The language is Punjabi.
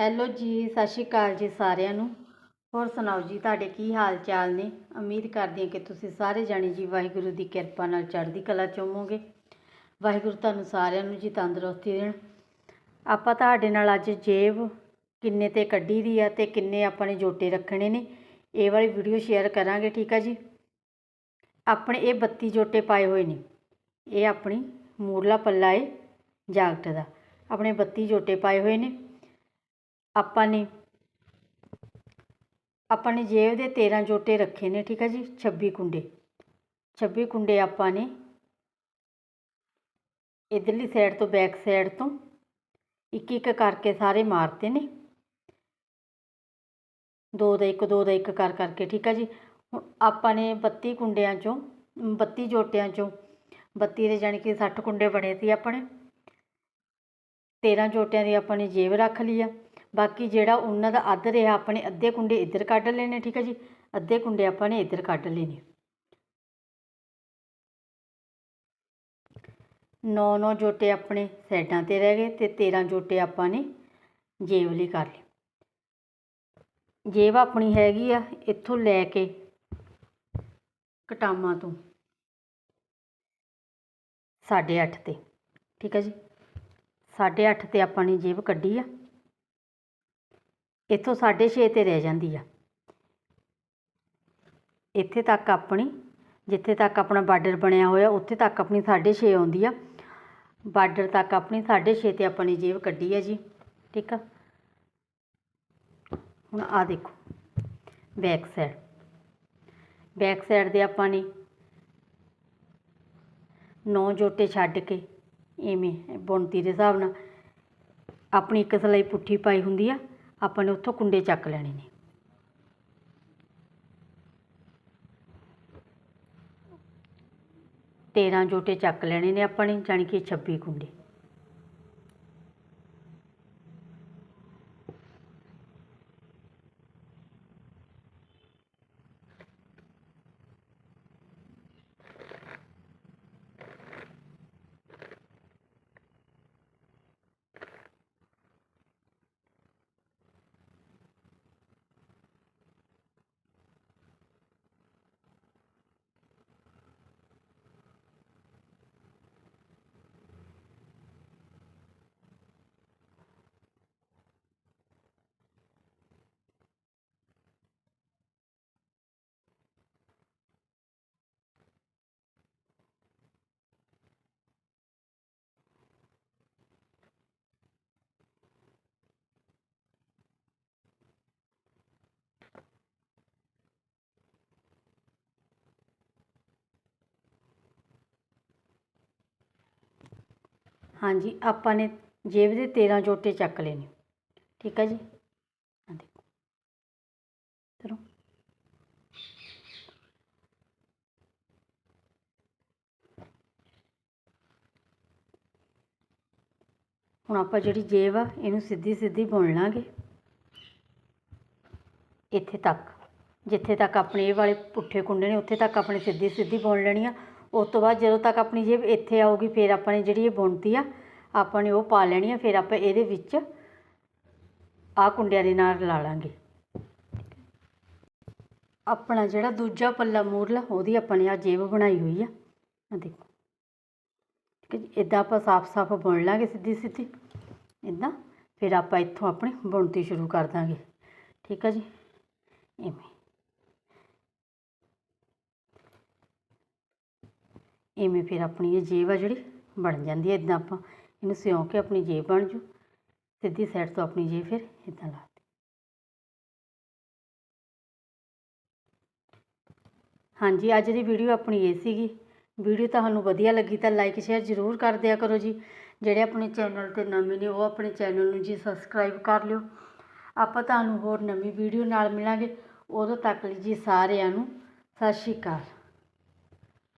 ਹੈਲੋ ਜੀ, ਸਤਿ ਸ਼੍ਰੀ ਅਕਾਲ ਜੀ ਸਾਰਿਆਂ ਨੂੰ। ਹੋਰ ਸੁਣਾਓ ਜੀ, ਤੁਹਾਡੇ ਕੀ ਹਾਲ ਚਾਲ ਨੇ? ਉਮੀਦ ਕਰਦੀ ਹਾਂ ਕਿ ਤੁਸੀਂ ਸਾਰੇ ਜਾਣੇ ਜੀ ਵਾਹਿਗੁਰੂ ਦੀ ਕਿਰਪਾ ਨਾਲ ਚੜ੍ਹਦੀ ਕਲਾ ਚ ਵਾਹਿਗੁਰੂ ਤੁਹਾਨੂੰ ਸਾਰਿਆਂ ਨੂੰ ਜੀ ਤੰਦਰੁਸਤੀ ਦੇਣ ਆਪਾਂ ਤੁਹਾਡੇ ਨਾਲ ਅੱਜ ਜੇਬ ਕਿੰਨੇ ਤੇ ਕੱਢੀ ਦੀ ਆ ਤੇ ਕਿੰਨੇ ਆਪਾਂ ਨੇ ਜੋਟੇ ਰੱਖਣੇ ਨੇ, ਇਹ ਵਾਲੀ ਵੀਡੀਓ ਸ਼ੇਅਰ ਕਰਾਂਗੇ, ਠੀਕ ਆ ਜੀ? ਆਪਣੇ ਇਹ 32 ਜੋਟੇ ਪਾਏ ਹੋਏ ਨੇ, ਇਹ ਆਪਣੀ ਮੂਰਲਾ ਪੱਲਾ ਏ ਜਾਗਟ ਦਾ। ਆਪਣੇ 32 ਜੋਟੇ ਪਾਏ ਹੋਏ ਨੇ। ਆਪਾਂ ਨੇ ਆਪਾਂ ਨੇ ਜੇਬ ਦੇ 13 ਜੋਟੇ ਰੱਖੇ ਨੇ, ਠੀਕ ਹੈ ਜੀ 26 ਕੁੰਡੇ। 26 ਕੁੰਡੇ ਆਪਾਂ ਨੇ ਇਧਰਲੀ ਸਾਈਡ ਤੋਂ ਬੈਕ ਸਾਈਡ ਤੋਂ ਇੱਕ ਇੱਕ ਕਰਕੇ ਸਾਰੇ ਮਾਰਤੇ ਨੇ। ਦੋ ਦਾ ਇੱਕ, ਦੋ ਦਾ ਇੱਕ ਕਰ ਕਰਕੇ, ਠੀਕ ਹੈ ਜੀ। ਹੁਣ ਆਪਾਂ ਨੇ 32 ਕੁੰਡਿਆਂ ਚੋਂ 32 ਜੋਟਿਆਂ ਚੋਂ 32 ਦੇ ਜਾਣੀ ਕਿ 60 ਕੁੰਡੇ ਬਣੇ ਸੀ ਆਪਣੇ 13 ਜੋਟਿਆਂ ਦੀ ਆਪਾਂ ਨੇ ਜੇਬ ਰੱਖ ਲਈ ਆ। ਬਾਕੀ ਜਿਹੜਾ ਉਹਨਾਂ ਦਾ ਅੱਧ ਰਿਹਾ ਆਪਣੇ ਅੱਧੇ ਕੁੰਡੇ ਇੱਧਰ ਕੱਢ ਲੈਣੇ, ਠੀਕ ਹੈ ਜੀ? ਅੱਧੇ ਕੁੰਡੇ ਆਪਾਂ ਨੇ ਇੱਧਰ ਕੱਢ ਲੈਣੇ ਨੌ ਨੌ ਜੋਟੇ ਆਪਣੇ ਸਾਈਡਾਂ ਤੇ ਰਹਿ ਗਏ ਤੇ 13 ਜੋਟੇ ਆਪਾਂ ਨੇ ਜੇਬ ਲਈ ਕਰ ਲਏ। ਜੇਬ ਆਪਣੀ ਹੈਗੀ ਆ ਇੱਥੋਂ ਲੈ ਕੇ ਕਟਾਮਾਂ ਤੋਂ 8.5 ਤੇ, ਠੀਕ ਹੈ ਜੀ? 8.5 ਤੇ ਆਪਾਂ ਨੇ ਜੇਬ ਕੱਢੀ ਆ। ਇੱਥੋਂ 6.5 ਤੇ ਰਹਿ ਜਾਂਦੀ ਆ। ਇੱਥੇ ਤੱਕ ਆਪਣੀ, ਜਿੱਥੇ ਤੱਕ ਆਪਣਾ ਬਾਰਡਰ ਬਣਿਆ ਹੋਇਆ, ਉੱਥੇ ਤੱਕ ਆਪਣੀ 6.5 ਆਉਂਦੀ ਆ। ਬਾਰਡਰ ਤੱਕ ਆਪਣੀ 6.5 ਤੇ ਆਪਣੀ ਜੇਬ ਕੱਢੀ ਆ ਜੀ, ਠੀਕ ਆ? ਹੁਣ ਆ ਦੇਖੋ, ਬੈਕ ਸਾਈਡ। ਬੈਕ ਸਾਈਡ ਦੇ ਆਪਾਂ ਨੇ ਨੌ ਜੋਟੇ ਛੱਡ ਕੇ ਇਵੇਂ ਬੁਣਤੀ ਦੇ ਹਿਸਾਬ ਨਾਲ ਆਪਣੀ ਇੱਕ ਸਲਾਈ ਪੁੱਠੀ ਪਾਈ ਹੁੰਦੀ ਆ। ਆਪਾਂ ਨੇ ਉੱਥੋਂ ਕੁੰਡੇ ਚੱਕ ਲੈਣੇ ਨੇ। ਤੇਰਾਂ ਜੋਟੇ ਚੱਕ ਲੈਣੇ ਨੇ ਆਪਾਂ ਨੇ, ਜਾਣੀ ਕਿ 26 ਕੁੰਡੇ। ਹਾਂਜੀ, ਆਪਾਂ ਨੇ ਜੇਬ ਦੇ 13 ਜੋਟੇ ਚੱਕ ਲੈਣੇ ਠੀਕ ਹੈ ਜੀ? ਆ ਦੇਖੋ। ਤਰੋ ਹੁਣ ਆਪਾਂ ਜਿਹੜੀ ਜੇਬ ਆ, ਇਹਨੂੰ ਸਿੱਧੀ ਸਿੱਧੀ ਬੁਣ ਲਾਂਗੇ। ਇੱਥੇ ਤੱਕ। ਜਿੱਥੇ ਤੱਕ ਆਪਣੇ ਇਹ ਵਾਲੇ ਪੁੱਠੇ ਕੁੰਡੇ ਨੇ, ਉੱਥੇ ਤੱਕ ਆਪਣੇ ਸਿੱਧੀ ਸਿੱਧੀ ਬੁਣ ਲੈਣੀ ਆ ਉਸ ਤੋਂ ਬਾਅਦ ਜਦੋਂ ਤੱਕ ਆਪਣੀ ਜੇਬ ਇੱਥੇ ਆਊਗੀ, ਫਿਰ ਆਪਾਂ ਨੇ ਜਿਹੜੀ ਇਹ ਬੁਣਤੀ ਆ, ਆਪਾਂ ਨੇ ਉਹ ਪਾ ਲੈਣੀ ਆ, ਫਿਰ ਆਪਾਂ ਇਹਦੇ ਵਿੱਚ ਆਹ ਕੁੰਡਿਆਂ ਦੇ ਨਾਲ ਲਾ ਲਾਂਗੇ। ਆਪਣਾ ਜਿਹੜਾ ਦੂਜਾ ਪੱਲਾ ਮੂਰਲਾ ਉਹਦੀ ਆਪਾਂ ਨੇ ਆ ਜੇਬ ਬਣਾਈ ਹੋਈ ਆ। ਆ ਦੇਖੋ। ਠੀਕ ਹੈ ਜੀ ਇਦਾਂ ਆਪਾਂ ਸਾਫ਼-ਸਾਫ਼ ਬੁਣ ਲਾਂਗੇ ਸਿੱਧੀ ਸਿੱਧੀ ਇਦਾਂ ਫਿਰ ਆਪਾਂ ਇੱਥੋਂ ਆਪਣੀ ਬੁਣਤੀ ਸ਼ੁਰੂ ਕਰ ਦਾਂਗੇ। ਠੀਕ ਹੈ ਜੀ? ਇਵੇਂ। ਇਵੇਂ ਫਿਰ ਆਪਣੀ ਇਹ ਜੇਬ ਆ ਜਿਹੜੀ ਬਣ ਜਾਂਦੀ ਹੈ ਇਦਾਂ ਆਪਾਂ ਇਹਨੂੰ ਸਿਉਂ ਕੇ ਆਪਣੀ ਜੇਬ ਬਣ ਜੂ। ਸਿੱਧੀ ਸਾਈਡ ਤੋਂ ਆਪਣੀ ਜੇਬ ਫਿਰ ਇਦਾਂ ਲਾ ਦਿੱਤੀ। ਹਾਂਜੀ, ਅੱਜ ਦੀ ਵੀਡੀਓ ਆਪਣੀ ਇਹ ਸੀਗੀ। ਵੀਡੀਓ ਤੁਹਾਨੂੰ ਵਧੀਆ ਲੱਗੀ ਤਾਂ ਲਾਈਕ ਸ਼ੇਅਰ ਜ਼ਰੂਰ ਕਰ ਦਿਆ ਕਰੋ ਜੀ। ਜਿਹੜੇ ਆਪਣੇ ਚੈਨਲ ਤੇ ਨਵੇਂ ਨੇ, ਉਹ ਆਪਣੇ ਚੈਨਲ ਨੂੰ ਜੀ ਸਬਸਕ੍ਰਾਈਬ ਕਰ ਲਿਓ। ਆਪਾਂ ਤੁਹਾਨੂੰ ਹੋਰ ਨਵੀਂ ਵੀਡੀਓ ਨਾਲ ਮਿਲਾਂਗੇ। ਉਦੋਂ ਤੱਕ ਲਈ ਜੀ ਸਾਰਿਆਂ ਨੂੰ ਸਤਿ ਸ਼੍ਰੀ ਅਕਾਲ।